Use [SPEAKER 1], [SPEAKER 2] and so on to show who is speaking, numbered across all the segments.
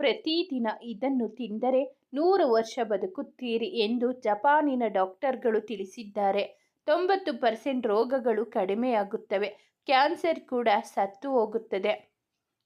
[SPEAKER 1] ಪ್ರತಿದಿನ ಇದನ್ನು ತಿಂದರೆ ನೂರು ವರ್ಷ ಬದುಕುತ್ತೀರಿ ಎಂದು ಜಪಾನಿನ ಡಾಕ್ಟರ್ಗಳು ತಿಳಿಸಿದ್ದಾರೆ. ತೊಂಬತ್ತು ಪರ್ಸೆಂಟ್ ರೋಗಗಳು ಕಡಿಮೆಯಾಗುತ್ತವೆ. ಕ್ಯಾನ್ಸರ್ ಕೂಡ ಸತ್ತು ಹೋಗುತ್ತದೆ.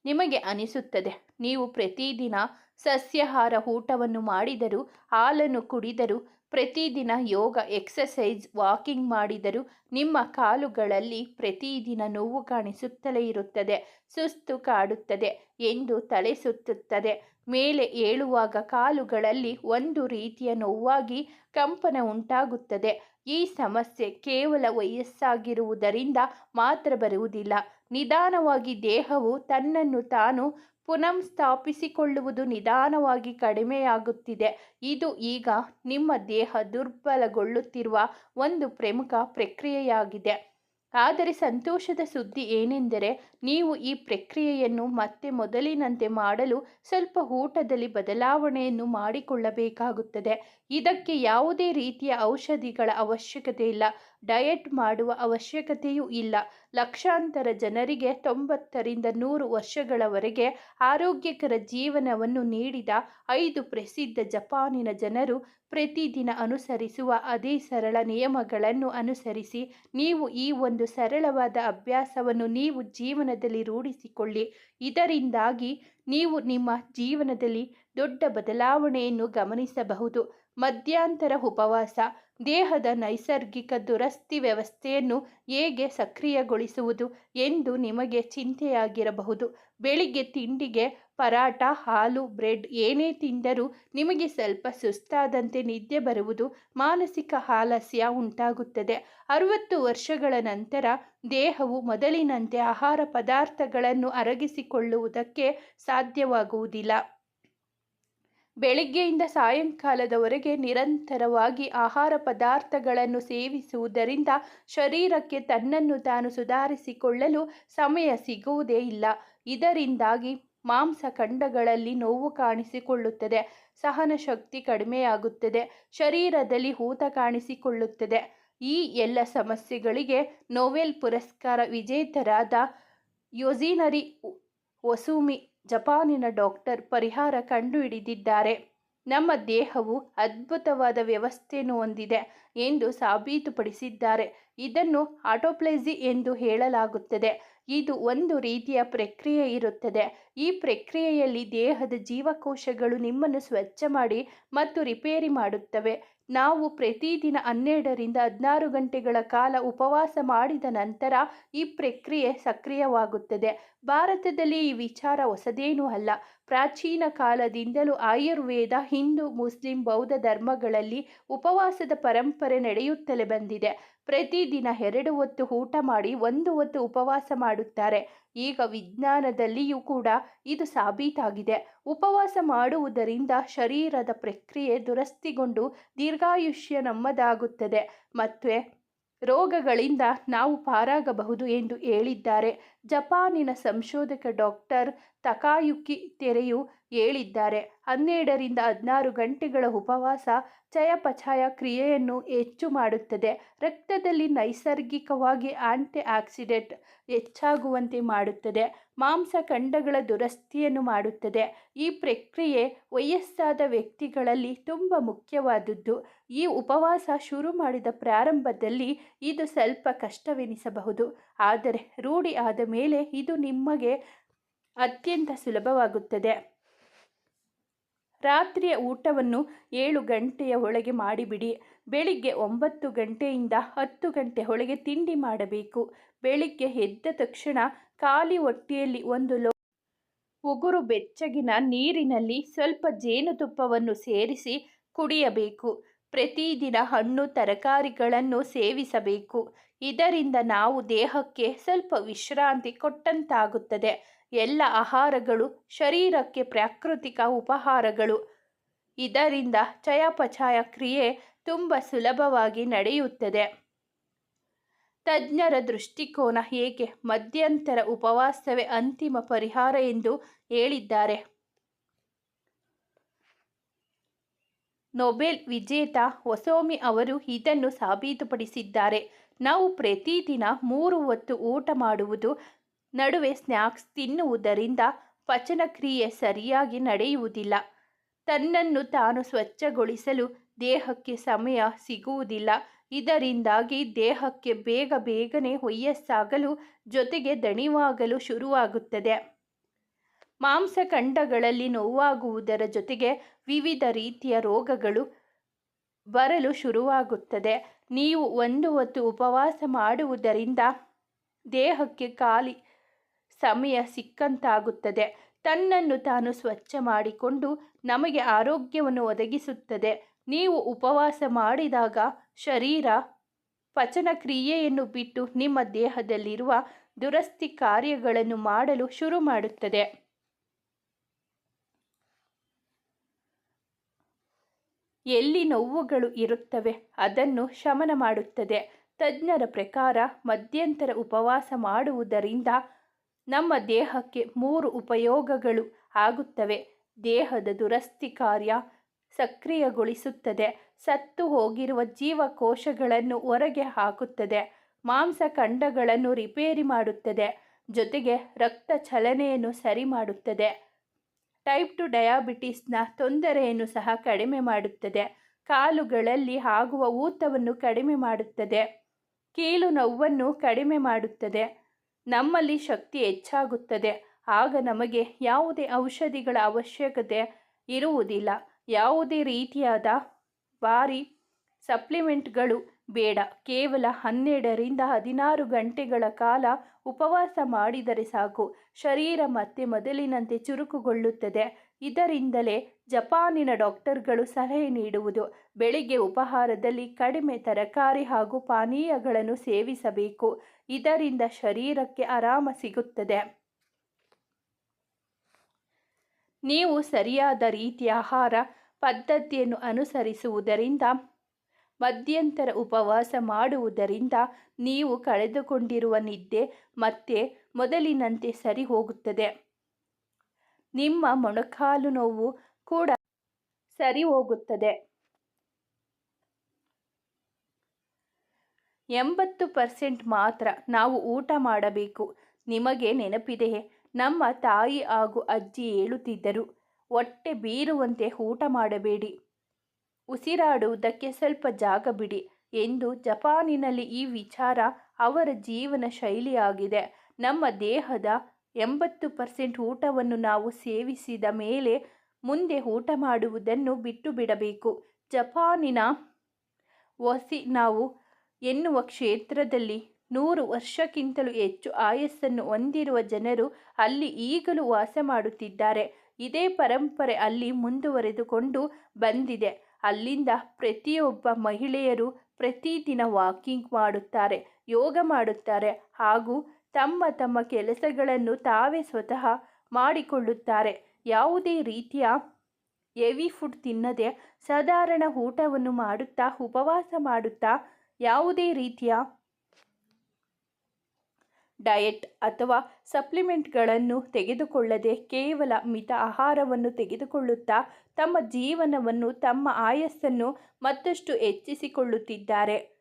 [SPEAKER 1] ನಿಮಗೆ ಅನಿಸುತ್ತದೆ, ನೀವು ಪ್ರತಿದಿನ ಸಸ್ಯಾಹಾರ ಊಟವನ್ನು ಮಾಡಿದರೂ ಹಾಲನ್ನು ಕುಡಿದರೂ ಪ್ರತಿದಿನ ಯೋಗ ಎಕ್ಸಸೈಸ್ ವಾಕಿಂಗ್ ಮಾಡಿದರೂ ನಿಮ್ಮ ಕಾಲುಗಳಲ್ಲಿ ಪ್ರತಿದಿನ ನೋವು ಕಾಣಿಸುತ್ತಲೇ ಇರುತ್ತದೆ, ಸುಸ್ತು ಕಾಡುತ್ತದೆ ಎಂದು ತಲೆ ಸುತ್ತುತ್ತದೆ. ಮೇಲೆ ಏಳುವಾಗ ಕಾಲುಗಳಲ್ಲಿ ಒಂದು ರೀತಿಯ ನೋವಾಗಿ ಕಂಪನ ಉಂಟಾಗುತ್ತದೆ. ಈ ಸಮಸ್ಯೆ ಕೇವಲ ವಯಸ್ಸಾಗಿರುವುದರಿಂದ ಮಾತ್ರ ಬರುವುದಿಲ್ಲ. ನಿಧಾನವಾಗಿ ದೇಹವು ತನ್ನನ್ನು ತಾನು ಪುನಃ ಸ್ಥಾಪಿಸಿಕೊಳ್ಳುವುದು ನಿಧಾನವಾಗಿ ಕಡಿಮೆಯಾಗುತ್ತಿದೆ. ಇದು ಈಗ ನಿಮ್ಮ ದೇಹ ದುರ್ಬಲಗೊಳ್ಳುತ್ತಿರುವ ಒಂದು ಪ್ರಮುಖ ಪ್ರಕ್ರಿಯೆಯಾಗಿದೆ. ಆದರೆ ಸಂತೋಷದ ಸುದ್ದಿ ಏನೆಂದರೆ, ನೀವು ಈ ಪ್ರಕ್ರಿಯೆಯನ್ನು ಮತ್ತೆ ಮೊದಲಿನಂತೆ ಮಾಡಲು ಸ್ವಲ್ಪ ಊಟದಲ್ಲಿ ಬದಲಾವಣೆಯನ್ನು ಮಾಡಿಕೊಳ್ಳಬೇಕಾಗುತ್ತದೆ. ಇದಕ್ಕೆ ಯಾವುದೇ ರೀತಿಯ ಔಷಧಿಗಳ ಅವಶ್ಯಕತೆ ಇಲ್ಲ. ಡಯಟ್ ಮಾಡುವ ಅವಶ್ಯಕತೆಯೂ ಇಲ್ಲ. ಲಕ್ಷಾಂತರ ಜನರಿಗೆ ತೊಂಬತ್ತರಿಂದ ನೂರು ವರ್ಷಗಳವರೆಗೆ ಆರೋಗ್ಯಕರ ಜೀವನವನ್ನು ನೀಡಿದ ಐದು ಪ್ರಸಿದ್ಧ ಜಪಾನಿನ ಜನರು ಪ್ರತಿದಿನ ಅನುಸರಿಸುವ ಅದೇ ಸರಳ ನಿಯಮಗಳನ್ನು ಅನುಸರಿಸಿ, ನೀವು ಈ ಒಂದು ಸರಳವಾದ ಅಭ್ಯಾಸವನ್ನು ನೀವು ಜೀವನದಲ್ಲಿ ರೂಢಿಸಿಕೊಳ್ಳಿ. ಇದರಿಂದಾಗಿ ನೀವು ನಿಮ್ಮ ಜೀವನದಲ್ಲಿ ದೊಡ್ಡ ಬದಲಾವಣೆಯನ್ನು ಗಮನಿಸಬಹುದು. ಮಧ್ಯಂತರ ಉಪವಾಸ, ದೇಹದ ನೈಸರ್ಗಿಕ ದುರಸ್ತಿ ವ್ಯವಸ್ಥೆಯನ್ನು ಹೇಗೆ ಸಕ್ರಿಯಗೊಳಿಸುವುದು ಎಂದು ನಿಮಗೆ ಚಿಂತೆಯಾಗಿರಬಹುದು. ಬೆಳಿಗ್ಗೆ ತಿಂಡಿಗೆ ಪರಾಟ ಹಾಲು, ಬ್ರೆಡ್ ಏನೇ ತಿಂದರೂ ನಿಮಗೆ ಸ್ವಲ್ಪ ಸುಸ್ತಾದಂತೆ ನಿದ್ದೆ ಬರುವುದು ಮಾನಸಿಕ ಆಲಸ್ಯ ಉಂಟಾಗುತ್ತದೆ. ಅರುವತ್ತು ವರ್ಷಗಳ ನಂತರ ದೇಹವು ಮೊದಲಿನಂತೆ ಆಹಾರ ಪದಾರ್ಥಗಳನ್ನು ಅರಗಿಸಿಕೊಳ್ಳುವುದಕ್ಕೆ ಸಾಧ್ಯವಾಗುವುದಿಲ್ಲ. ಬೆಳಗ್ಗೆಯಿಂದ ಸಾಯಂಕಾಲದವರೆಗೆ ನಿರಂತರವಾಗಿ ಆಹಾರ ಪದಾರ್ಥಗಳನ್ನು ಸೇವಿಸುವುದರಿಂದ ಶರೀರಕ್ಕೆ ತನ್ನನ್ನು ತಾನು ಸುಧಾರಿಸಿಕೊಳ್ಳಲು ಸಮಯ ಸಿಗುವುದೇ ಇಲ್ಲ. ಇದರಿಂದಾಗಿ ಮಾಂಸಖಂಡಗಳಲ್ಲಿ ನೋವು ಕಾಣಿಸಿಕೊಳ್ಳುತ್ತದೆ. ಸಹನ ಶಕ್ತಿ ಕಡಿಮೆಯಾಗುತ್ತದೆ. ಶರೀರದಲ್ಲಿ ಊತ ಕಾಣಿಸಿಕೊಳ್ಳುತ್ತದೆ. ಈ ಎಲ್ಲ ಸಮಸ್ಯೆಗಳಿಗೆ ನೊವೆಲ್ ಪುರಸ್ಕಾರ ವಿಜೇತರಾದ ಯೋಜಿನರಿ ಒಸುಮಿ ಜಪಾನಿನ ಡಾಕ್ಟರ್ ಪರಿಹಾರ ಕಂಡುಹಿಡಿದಿದ್ದಾರೆ. ನಮ್ಮ ದೇಹವು ಅದ್ಭುತವಾದ ವ್ಯವಸ್ಥೆಯನ್ನು ಹೊಂದಿದೆ ಎಂದು ಸಾಬೀತುಪಡಿಸಿದ್ದಾರೆ. ಇದನ್ನು ಆಟೋಪ್ಲೇಸಿ ಎಂದು ಹೇಳಲಾಗುತ್ತದೆ. ಇದು ಒಂದು ರೀತಿಯ ಪ್ರಕ್ರಿಯೆ ಇರುತ್ತದೆ. ಈ ಪ್ರಕ್ರಿಯೆಯಲ್ಲಿ ದೇಹದ ಜೀವಕೋಶಗಳು ನಿಮ್ಮನ್ನು ಸ್ವಚ್ಛ ಮಾಡಿ ಮತ್ತು ರಿಪೇರಿ ಮಾಡುತ್ತವೆ. ನಾವು ಪ್ರತಿದಿನ ಹನ್ನೆರಡರಿಂದ ಹದಿನಾರು ಗಂಟೆಗಳ ಕಾಲ ಉಪವಾಸ ಮಾಡಿದ ನಂತರ ಈ ಪ್ರಕ್ರಿಯೆ ಸಕ್ರಿಯವಾಗುತ್ತದೆ. ಭಾರತದಲ್ಲಿ ಈ ವಿಚಾರ ಹೊಸದೇನೂ ಅಲ್ಲ. ಪ್ರಾಚೀನ ಕಾಲದಿಂದಲೂ ಆಯುರ್ವೇದ, ಹಿಂದೂ, ಮುಸ್ಲಿಂ ಬೌದ್ಧ ಧರ್ಮಗಳಲ್ಲಿ ಉಪವಾಸದ ಪರಂಪರೆ ನಡೆಯುತ್ತಲೇ ಬಂದಿದೆ. ಪ್ರತಿದಿನ ಎರಡು ಹೊತ್ತು ಊಟ ಮಾಡಿ ಒಂದು ಹೊತ್ತು ಉಪವಾಸ ಮಾಡುತ್ತಾರೆ. ಈಗ ವಿಜ್ಞಾನದಲ್ಲಿಯೂ ಕೂಡ ಇದು ಸಾಬೀತಾಗಿದೆ. ಉಪವಾಸ ಮಾಡುವುದರಿಂದ ಶರೀರದ ಪ್ರಕ್ರಿಯೆ ದುರಸ್ತಿಗೊಂಡು ದೀರ್ಘಾಯುಷ್ಯ ನಮ್ಮದಾಗುತ್ತದೆ. ಮತ್ತು ರೋಗಗಳಿಂದ ನಾವು ಪಾರಾಗಬಹುದು ಎಂದು ಹೇಳಿದ್ದಾರೆ. ಜಪಾನಿನ ಸಂಶೋಧಕ ಡಾಕ್ಟರ್ ತಕಾಯುಕಿ ತೆರೆಯು ಹೇಳಿದ್ದಾರೆ. ಹನ್ನೆರಡರಿಂದ ಹದಿನಾರು ಗಂಟೆಗಳ ಉಪವಾಸ ಚಯಾಪಚಯ ಕ್ರಿಯೆಯನ್ನು ಹೆಚ್ಚು ಮಾಡುತ್ತದೆ. ರಕ್ತದಲ್ಲಿ ನೈಸರ್ಗಿಕವಾಗಿ ಆಂಟಿ ಆಕ್ಸಿಡೆಂಟ್ ಹೆಚ್ಚಾಗುವಂತೆ ಮಾಡುತ್ತದೆ. ಮಾಂಸಖಂಡಗಳ ದುರಸ್ತಿಯನ್ನು ಮಾಡುತ್ತದೆ. ಈ ಪ್ರಕ್ರಿಯೆ ವಯಸ್ಸಾದ ವ್ಯಕ್ತಿಗಳಲ್ಲಿ ತುಂಬ ಮುಖ್ಯವಾದದ್ದು. ಈ ಉಪವಾಸ ಶುರು ಮಾಡಿದ ಪ್ರಾರಂಭದಲ್ಲಿ ಇದು ಸ್ವಲ್ಪ ಕಷ್ಟವೆನಿಸಬಹುದು. ಆದರೆ ರೂಢಿ ಆದ ಮೇಲೆ ಇದು ನಿಮಗೆ ಅತ್ಯಂತ ಸುಲಭವಾಗುತ್ತದೆ. ರಾತ್ರಿಯ ಊಟವನ್ನು ಏಳು ಗಂಟೆಯ ಒಳಗೆ ಮಾಡಿಬಿಡಿ. ಬೆಳಿಗ್ಗೆ ಒಂಬತ್ತು ಗಂಟೆಯಿಂದ ಹತ್ತು ಗಂಟೆ ಒಳಗೆ ತಿಂಡಿ ಮಾಡಬೇಕು. ಬೆಳಿಗ್ಗೆ ಎದ್ದ ತಕ್ಷಣ ಖಾಲಿ ಹೊಟ್ಟೆಯಲ್ಲಿ ಒಂದು ಲೋ ಉಗುರು ಬೆಚ್ಚಗಿನ ನೀರಿನಲ್ಲಿ ಸ್ವಲ್ಪ ಜೇನುತುಪ್ಪವನ್ನು ಸೇರಿಸಿ ಕುಡಿಯಬೇಕು. ಪ್ರತಿದಿನ ಹಣ್ಣು ತರಕಾರಿಗಳನ್ನು ಸೇವಿಸಬೇಕು. ಇದರಿಂದ ನಾವು ದೇಹಕ್ಕೆ ಸ್ವಲ್ಪ ವಿಶ್ರಾಂತಿ ಕೊಟ್ಟಂತಾಗುತ್ತದೆ. ಎಲ್ಲ ಆಹಾರಗಳು ಶರೀರಕ್ಕೆ ಪ್ರಾಕೃತಿಕ ಉಪಹಾರಗಳು. ಇದರಿಂದ ಚಯಾಪಚಯ ಕ್ರಿಯೆ ತುಂಬ ಸುಲಭವಾಗಿ ನಡೆಯುತ್ತದೆ. ತಜ್ಞರ ದೃಷ್ಟಿಕೋನ ಹೇಗೆ? ಮಧ್ಯಂತರ ಉಪವಾಸವೇ ಅಂತಿಮ ಪರಿಹಾರ ಎಂದು ಹೇಳಿದ್ದಾರೆ. ನೊಬೆಲ್ ವಿಜೇತ ಒಸೋಮಿ ಅವರು ಇದನ್ನು ಸಾಬೀತುಪಡಿಸಿದ್ದಾರೆ. ನಾವು ಪ್ರತಿದಿನ ಮೂರು ಹೊತ್ತು ಊಟ ಮಾಡುವುದು, ನಡುವೆ ಸ್ನ್ಯಾಕ್ಸ್ ತಿನ್ನುವುದರಿಂದ ಪಚನಕ್ರಿಯೆ ಸರಿಯಾಗಿ ನಡೆಯುವುದಿಲ್ಲ. ತನ್ನನ್ನು ತಾನು ಸ್ವಚ್ಛಗೊಳಿಸಲು ದೇಹಕ್ಕೆ ಸಮಯ ಸಿಗುವುದಿಲ್ಲ. ಇದರಿಂದಾಗಿ ದೇಹಕ್ಕೆ ಬೇಗ ಬೇಗನೆ ಹೊಯ್ಯಸ್ಸಾಗಲು ಜೊತೆಗೆ ದಣಿವಾಗಲು ಶುರುವಾಗುತ್ತದೆ. ಮಾಂಸಖಂಡಗಳಲ್ಲಿ ನೋವಾಗುವುದರ ಜೊತೆಗೆ ವಿವಿಧ ರೀತಿಯ ರೋಗಗಳು ಬರಲು ಶುರುವಾಗುತ್ತದೆ. ನೀವು ಒಂದು ಹೊತ್ತು ಉಪವಾಸ ಮಾಡುವುದರಿಂದ ದೇಹಕ್ಕೆ ಖಾಲಿ ಸಮಯ ಸಿಕ್ಕಂತಾಗುತ್ತದೆ. ತನ್ನನ್ನು ತಾನು ಸ್ವಚ್ಛ ಮಾಡಿಕೊಂಡು ನಮಗೆ ಆರೋಗ್ಯವನ್ನು ಒದಗಿಸುತ್ತದೆ. ನೀವು ಉಪವಾಸ ಮಾಡಿದಾಗ ಶರೀರ ಪಚನ ಕ್ರಿಯೆಯನ್ನು ಬಿಟ್ಟು ನಿಮ್ಮ ದೇಹದಲ್ಲಿರುವ ದುರಸ್ತಿ ಕಾರ್ಯಗಳನ್ನು ಮಾಡಲು ಶುರು ಮಾಡುತ್ತದೆ. ಎಲ್ಲಿ ನೋವುಗಳು ಇರುತ್ತವೆ ಅದನ್ನು ಶಮನ ಮಾಡುತ್ತದೆ. ತಜ್ಞರ ಪ್ರಕಾರ ಮಧ್ಯಂತರ ಉಪವಾಸ ಮಾಡುವುದರಿಂದ ನಮ್ಮ ದೇಹಕ್ಕೆ ಮೂರು ಉಪಯೋಗಗಳು ಆಗುತ್ತವೆ. ದೇಹದ ದುರಸ್ತಿ ಕಾರ್ಯ ಸಕ್ರಿಯಗೊಳಿಸುತ್ತದೆ. ಸತ್ತು ಹೋಗಿರುವ ಜೀವಕೋಶಗಳನ್ನು ಹೊರಗೆ ಹಾಕುತ್ತದೆ. ಮಾಂಸಖಂಡಗಳನ್ನು ರಿಪೇರಿ ಮಾಡುತ್ತದೆ. ಜೊತೆಗೆ ರಕ್ತ ಚಲನೆಯನ್ನು ಸರಿ ಮಾಡುತ್ತದೆ ಟೈಪ್ ಟು ಡಯಾಬಿಟಿಸ್ನ ತೊಂದರೆಯನ್ನು ಸಹ ಕಡಿಮೆ ಮಾಡುತ್ತದೆ. ಕಾಲುಗಳಲ್ಲಿ ಆಗುವ ಊತವನ್ನು ಕಡಿಮೆ ಮಾಡುತ್ತದೆ. ಕೀಲು ನೋವನ್ನು ಕಡಿಮೆ ಮಾಡುತ್ತದೆ. ನಮ್ಮಲ್ಲಿ ಶಕ್ತಿ ಹೆಚ್ಚಾಗುತ್ತದೆ. ಆಗ ನಮಗೆ ಯಾವುದೇ ಔಷಧಿಗಳ ಅವಶ್ಯಕತೆ ಇರುವುದಿಲ್ಲ. ಯಾವುದೇ ರೀತಿಯಾದ ಭಾರಿ ಸಪ್ಲಿಮೆಂಟ್ಗಳು ಬೇಡ. ಕೇವಲ ಹನ್ನೆರಡರಿಂದ ಹದಿನಾರು ಗಂಟೆಗಳ ಕಾಲ ಉಪವಾಸ ಮಾಡಿದರೆ ಸಾಕು. ಶರೀರ ಮತ್ತೆ ಮೊದಲಿನಂತೆ ಚುರುಕುಗೊಳ್ಳುತ್ತದೆ. ಇದರಿಂದಲೇ ಜಪಾನಿನ ಡಾಕ್ಟರ್ಗಳು ಸಲಹೆ ನೀಡುವುದು. ಬೆಳಿಗ್ಗೆ ಉಪಹಾರದಲ್ಲಿ ಕಡಿಮೆ ತರಕಾರಿ ಹಾಗೂ ಪಾನೀಯಗಳನ್ನು ಸೇವಿಸಬೇಕು. ಇದರಿಂದ ಶರೀರಕ್ಕೆ ಆರಾಮ ಸಿಗುತ್ತದೆ. ನೀವು ಸರಿಯಾದ ರೀತಿಯ ಆಹಾರ ಪದ್ಧತಿಯನ್ನು ಅನುಸರಿಸುವುದರಿಂದ ಮಧ್ಯಂತರ ಉಪವಾಸ ಮಾಡುವುದರಿಂದ ನೀವು ಕಳೆದುಕೊಂಡಿರುವ ನಿದ್ದೆ ಮತ್ತೆ ಮೊದಲಿನಂತೆ ಸರಿ ಹೋಗುತ್ತದೆ ನಿಮ್ಮ ಮೊಣಕಾಲು ನೋವು ಕೂಡ ಸರಿ ಹೋಗುತ್ತದೆ ಎಂಬತ್ತು ಪರ್ಸೆಂಟ್ ಮಾತ್ರ ನಾವು ಊಟ ಮಾಡಬೇಕು. ನಿಮಗೆ ನೆನಪಿದೆಯೇ ನಮ್ಮ ತಾಯಿ ಹಾಗೂ ಅಜ್ಜಿ ಹೇಳುತ್ತಿದ್ದರು, ಹೊಟ್ಟೆ ಬೀರುವಂತೆ ಊಟ ಮಾಡಬೇಡಿ. ಉಸಿರಾಡುವುದಕ್ಕೆ ಸ್ವಲ್ಪ ಜಾಗ ಬಿಡಿ ಎಂದು ಜಪಾನಿನಲ್ಲಿ ಈ ವಿಚಾರ ಅವರ ಜೀವನ ಶೈಲಿಯಾಗಿದೆ. ನಮ್ಮ ದೇಹದ ಎಂಬತ್ತು ಪರ್ಸೆಂಟ್ ಊಟವನ್ನು ನಾವು ಸೇವಿಸಿದ ಮೇಲೆ ಮುಂದೆ ಊಟ ಮಾಡುವುದನ್ನು ಬಿಟ್ಟು ಬಿಡಬೇಕು. ಜಪಾನಿನ ವಸಿ ನಾವು ಎನ್ನುವ ಕ್ಷೇತ್ರದಲ್ಲಿ ನೂರು ವರ್ಷಕ್ಕಿಂತಲೂ ಹೆಚ್ಚು ಆಯಸ್ಸನ್ನು ಹೊಂದಿರುವ ಜನರು ಅಲ್ಲಿ ಈಗಲೂ ವಾಸ ಮಾಡುತ್ತಿದ್ದಾರೆ. ಇದೇ ಪರಂಪರೆ ಅಲ್ಲಿ ಮುಂದುವರೆದುಕೊಂಡು ಬಂದಿದೆ. ಅಲ್ಲಿಂದ ಪ್ರತಿಯೊಬ್ಬ ಮಹಿಳೆಯರು ಪ್ರತಿದಿನ ವಾಕಿಂಗ್ ಮಾಡುತ್ತಾರೆ, ಯೋಗ ಮಾಡುತ್ತಾರೆ ಹಾಗೂ ತಮ್ಮ ತಮ್ಮ ಕೆಲಸಗಳನ್ನು ತಾವೇ ಸ್ವತಃ ಮಾಡಿಕೊಳ್ಳುತ್ತಾರೆ. ಯಾವುದೇ ರೀತಿಯ ಎವಿ ಫುಡ್ ತಿನ್ನದೆ ಸಾಧಾರಣ ಊಟವನ್ನು ಮಾಡುತ್ತಾ, ಉಪವಾಸ ಮಾಡುತ್ತಾ, ಯಾವುದೇ ರೀತಿಯ ಡಯಟ್ ಅಥವಾ ಸಪ್ಲಿಮೆಂಟ್ಗಳನ್ನು ತೆಗೆದುಕೊಳ್ಳದೆ ಕೇವಲ ಮಿತ ಆಹಾರವನ್ನು ತೆಗೆದುಕೊಳ್ಳುತ್ತಾ ತಮ್ಮ ಜೀವನವನ್ನು, ತಮ್ಮ ಆಯಸ್ಸನ್ನು ಮತ್ತಷ್ಟು ಹೆಚ್ಚಿಸಿಕೊಳ್ಳುತ್ತಿದ್ದಾರೆ.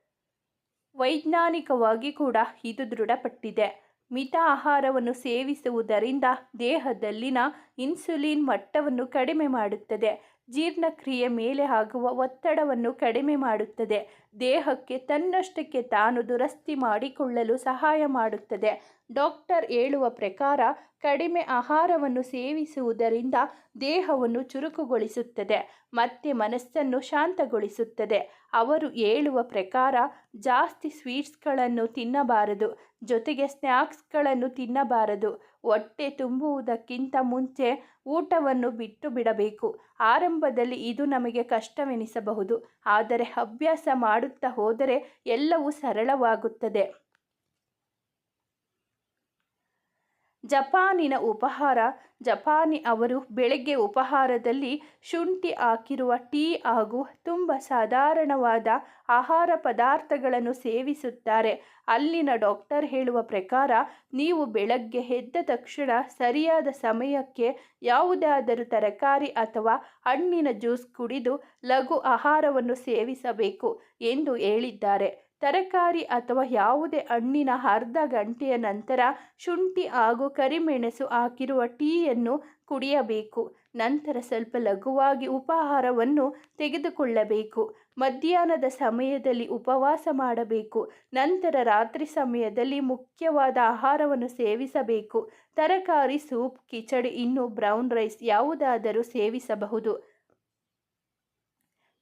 [SPEAKER 1] ವೈಜ್ಞಾನಿಕವಾಗಿ ಕೂಡ ಇದು ದೃಢಪಟ್ಟಿದೆ. ಮಿತ ಆಹಾರವನ್ನು ಸೇವಿಸುವುದರಿಂದ ದೇಹದಲ್ಲಿನ ಇನ್ಸುಲಿನ್ ಮಟ್ಟವನ್ನು ಕಡಿಮೆ ಮಾಡುತ್ತದೆ. ಜೀರ್ಣಕ್ರಿಯೆ ಮೇಲೆ ಆಗುವ ಒತ್ತಡವನ್ನು ಕಡಿಮೆ ಮಾಡುತ್ತದೆ. ದೇಹಕ್ಕೆ ತನ್ನಷ್ಟಕ್ಕೆ ತಾನು ದುರಸ್ತಿ ಮಾಡಿಕೊಳ್ಳಲು ಸಹಾಯ ಮಾಡುತ್ತದೆ. ಡಾಕ್ಟರ್ ಹೇಳುವ ಪ್ರಕಾರ ಕಡಿಮೆ ಆಹಾರವನ್ನು ಸೇವಿಸುವುದರಿಂದ ದೇಹವನ್ನು ಚುರುಕುಗೊಳಿಸುತ್ತದೆ, ಮತ್ತೆ ಮನಸ್ಸನ್ನು ಶಾಂತಗೊಳಿಸುತ್ತದೆ. ಅವರು ಹೇಳುವ ಪ್ರಕಾರ ಜಾಸ್ತಿ ಸ್ವೀಟ್ಸ್ಗಳನ್ನು ತಿನ್ನಬಾರದು, ಜೊತೆಗೆ ಸ್ನ್ಯಾಕ್ಸ್ಗಳನ್ನು ತಿನ್ನಬಾರದು. ಹೊಟ್ಟೆ ತುಂಬುವುದಕ್ಕಿಂತ ಮುಂಚೆ ಊಟವನ್ನು ಬಿಟ್ಟು ಬಿಡಬೇಕು. ಆರಂಭದಲ್ಲಿ ಇದು ನಮಗೆ ಕಷ್ಟವೆನಿಸಬಹುದು, ಆದರೆ ಅಭ್ಯಾಸ ಮಾಡುತ್ತಾ ಹೋದರೆ ಎಲ್ಲವೂ ಸರಳವಾಗುತ್ತದೆ. ಜಪಾನಿನ ಉಪಹಾರ. ಜಪಾನಿ ಅವರು ಬೆಳಗ್ಗೆ ಉಪಹಾರದಲ್ಲಿ ಶುಂಠಿ ಹಾಕಿರುವ ಟೀ ಹಾಗೂ ತುಂಬ ಸಾಧಾರಣವಾದ ಆಹಾರ ಪದಾರ್ಥಗಳನ್ನು ಸೇವಿಸುತ್ತಾರೆ. ಅಲ್ಲಿನ ಡಾಕ್ಟರ್ ಹೇಳುವ ಪ್ರಕಾರ, ನೀವು ಬೆಳಗ್ಗೆ ಎದ್ದ ತಕ್ಷಣ ಸರಿಯಾದ ಸಮಯಕ್ಕೆ ಯಾವುದಾದರೂ ತರಕಾರಿ ಅಥವಾ ಹಣ್ಣಿನ ಜ್ಯೂಸ್ ಕುಡಿದು ಲಘು ಆಹಾರವನ್ನು ಸೇವಿಸಬೇಕು ಎಂದು ಹೇಳಿದ್ದಾರೆ. ತರಕಾರಿ ಅಥವಾ ಯಾವುದೇ ಹಣ್ಣಿನ ಅರ್ಧ ಗಂಟೆಯ ನಂತರ ಶುಂಠಿ ಹಾಗೂ ಕರಿಮೆಣಸು ಹಾಕಿರುವ ಟೀಯನ್ನು ಕುಡಿಯಬೇಕು. ನಂತರ ಸ್ವಲ್ಪ ಲಘುವಾಗಿ ಉಪಾಹಾರವನ್ನು ತೆಗೆದುಕೊಳ್ಳಬೇಕು. ಮಧ್ಯಾಹ್ನದ ಸಮಯದಲ್ಲಿ ಉಪವಾಸ ಮಾಡಬೇಕು. ನಂತರ ರಾತ್ರಿ ಸಮಯದಲ್ಲಿ ಮುಖ್ಯವಾದ ಆಹಾರವನ್ನು ಸೇವಿಸಬೇಕು. ತರಕಾರಿ, ಸೂಪ್, ಕಿಚಡಿ, ಇನ್ನು ಬ್ರೌನ್ ರೈಸ್ ಯಾವುದಾದರೂ ಸೇವಿಸಬಹುದು.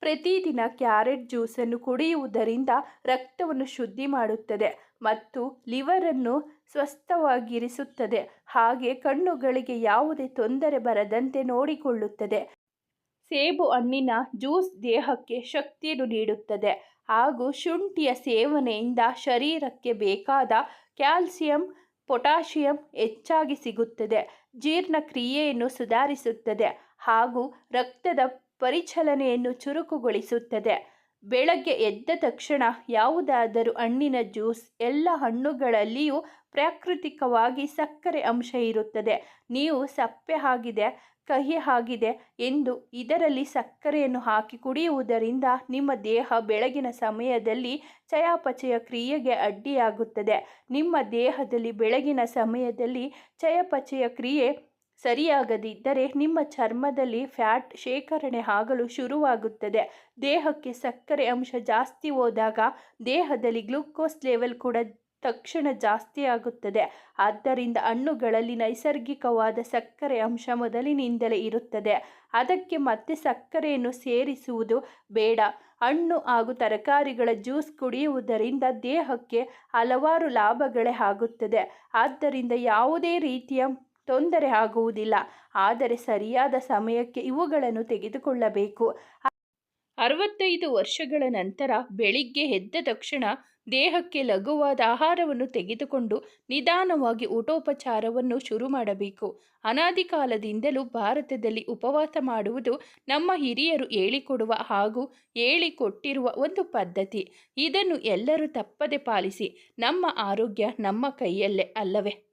[SPEAKER 1] ಪ್ರತಿದಿನ ಕ್ಯಾರೆಟ್ ಜ್ಯೂಸನ್ನು ಕುಡಿಯುವುದರಿಂದ ರಕ್ತವನ್ನು ಶುದ್ಧಿ ಮಾಡುತ್ತದೆ ಮತ್ತು ಲಿವರನ್ನು ಸ್ವಸ್ಥವಾಗಿರಿಸುತ್ತದೆ. ಹಾಗೆ ಕಣ್ಣುಗಳಿಗೆ ಯಾವುದೇ ತೊಂದರೆ ಬರದಂತೆ ನೋಡಿಕೊಳ್ಳುತ್ತದೆ. ಸೇಬು ಹಣ್ಣಿನ ಜ್ಯೂಸ್ ದೇಹಕ್ಕೆ ಶಕ್ತಿಯನ್ನು ನೀಡುತ್ತದೆ. ಹಾಗೂ ಶುಂಠಿಯ ಸೇವನೆಯಿಂದ ಶರೀರಕ್ಕೆ ಬೇಕಾದ ಕ್ಯಾಲ್ಸಿಯಂ, ಪೊಟ್ಯಾಷಿಯಂ ಹೆಚ್ಚಾಗಿ ಸಿಗುತ್ತದೆ. ಜೀರ್ಣಕ್ರಿಯೆಯನ್ನು ಸುಧಾರಿಸುತ್ತದೆ. ಹಾಗೂ ರಕ್ತದ ಪರಿಚಲನೆಯನ್ನು ಚುರುಕುಗೊಳಿಸುತ್ತದೆ. ಬೆಳಗ್ಗೆ ಎದ್ದ ತಕ್ಷಣ ಯಾವುದಾದರೂ ಹಣ್ಣಿನ ಜ್ಯೂಸ್, ಎಲ್ಲ ಹಣ್ಣುಗಳಲ್ಲಿಯೂ ಪ್ರಾಕೃತಿಕವಾಗಿ ಸಕ್ಕರೆ ಅಂಶ ಇರುತ್ತದೆ. ನೀವು ಸಪ್ಪೆ ಆಗಿದೆ, ಕಹಿ ಆಗಿದೆ ಎಂದು ಇದರಲ್ಲಿ ಸಕ್ಕರೆಯನ್ನು ಹಾಕಿ ಕುಡಿಯುವುದರಿಂದ ನಿಮ್ಮ ದೇಹ ಬೆಳಗಿನ ಸಮಯದಲ್ಲಿ ಚಯಾಪಚಯ ಕ್ರಿಯೆಗೆ ಅಡ್ಡಿಯಾಗುತ್ತದೆ. ನಿಮ್ಮ ದೇಹದಲ್ಲಿ ಬೆಳಗಿನ ಸಮಯದಲ್ಲಿ ಚಯಾಪಚಯ ಕ್ರಿಯೆ ಸರಿಯಾಗದಿದ್ದರೆ ನಿಮ್ಮ ಚರ್ಮದಲ್ಲಿ ಫ್ಯಾಟ್ ಶೇಖರಣೆ ಆಗಲು ಶುರುವಾಗುತ್ತದೆ. ದೇಹಕ್ಕೆ ಸಕ್ಕರೆ ಅಂಶ ಜಾಸ್ತಿ ಹೋದಾಗ ದೇಹದಲ್ಲಿ ಗ್ಲೂಕೋಸ್ ಲೆವೆಲ್ ಕೂಡ ತಕ್ಷಣ ಜಾಸ್ತಿ ಆಗುತ್ತದೆ. ಆದ್ದರಿಂದ ಹಣ್ಣುಗಳಲ್ಲಿ ನೈಸರ್ಗಿಕವಾದ ಸಕ್ಕರೆ ಅಂಶ ಮೊದಲಿನಿಂದಲೇ ಇರುತ್ತದೆ. ಅದಕ್ಕೆ ಮತ್ತೆ ಸಕ್ಕರೆಯನ್ನು ಸೇರಿಸುವುದು ಬೇಡ. ಹಣ್ಣು ಹಾಗೂ ತರಕಾರಿಗಳ ಜ್ಯೂಸ್ ಕುಡಿಯುವುದರಿಂದ ದೇಹಕ್ಕೆ ಹಲವಾರು ಲಾಭಗಳೇ ಆಗುತ್ತದೆ. ಆದ್ದರಿಂದ ಯಾವುದೇ ರೀತಿಯ ತೊಂದರೆ ಆಗುವುದಿಲ್ಲ. ಆದರೆ ಸರಿಯಾದ ಸಮಯಕ್ಕೆ ಇವುಗಳನ್ನು ತೆಗೆದುಕೊಳ್ಳಬೇಕು. ಅರವತ್ತೈದು ವರ್ಷಗಳ ನಂತರ ಬೆಳಿಗ್ಗೆ ಎದ್ದ ತಕ್ಷಣ ದೇಹಕ್ಕೆ ಲಘುವಾದ ಆಹಾರವನ್ನು ತೆಗೆದುಕೊಂಡು ನಿಧಾನವಾಗಿ ಊಟೋಪಚಾರವನ್ನು ಶುರು ಮಾಡಬೇಕು. ಅನಾದಿ ಕಾಲದಿಂದಲೂ ಭಾರತದಲ್ಲಿ ಉಪವಾಸ ಮಾಡುವುದು ನಮ್ಮ ಹಿರಿಯರು ಹೇಳಿಕೊಡುವ ಹಾಗೂ ಹೇಳಿಕೊಟ್ಟಿರುವ ಒಂದು ಪದ್ಧತಿ. ಇದನ್ನು ಎಲ್ಲರೂ ತಪ್ಪದೆ ಪಾಲಿಸಿ. ನಮ್ಮ ಆರೋಗ್ಯ ನಮ್ಮ ಕೈಯಲ್ಲೇ ಅಲ್ಲವೇ?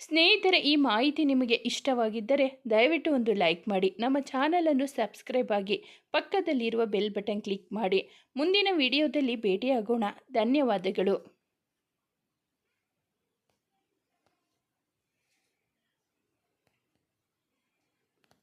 [SPEAKER 1] ಸ್ನೇಹಿತರೆ, ಈ ಮಾಹಿತಿ ನಿಮಗೆ ಇಷ್ಟವಾಗಿದ್ದರೆ ದಯವಿಟ್ಟು ಒಂದು ಲೈಕ್ ಮಾಡಿ. ನಮ್ಮ ಚಾನಲನ್ನು ಸಬ್ಸ್ಕ್ರೈಬ್ ಆಗಿ ಪಕ್ಕದಲ್ಲಿರುವ ಬೆಲ್ ಬಟನ್ ಕ್ಲಿಕ್ ಮಾಡಿ. ಮುಂದಿನ ವಿಡಿಯೋದಲ್ಲಿ ಭೇಟಿಯಾಗೋಣ. ಧನ್ಯವಾದಗಳು.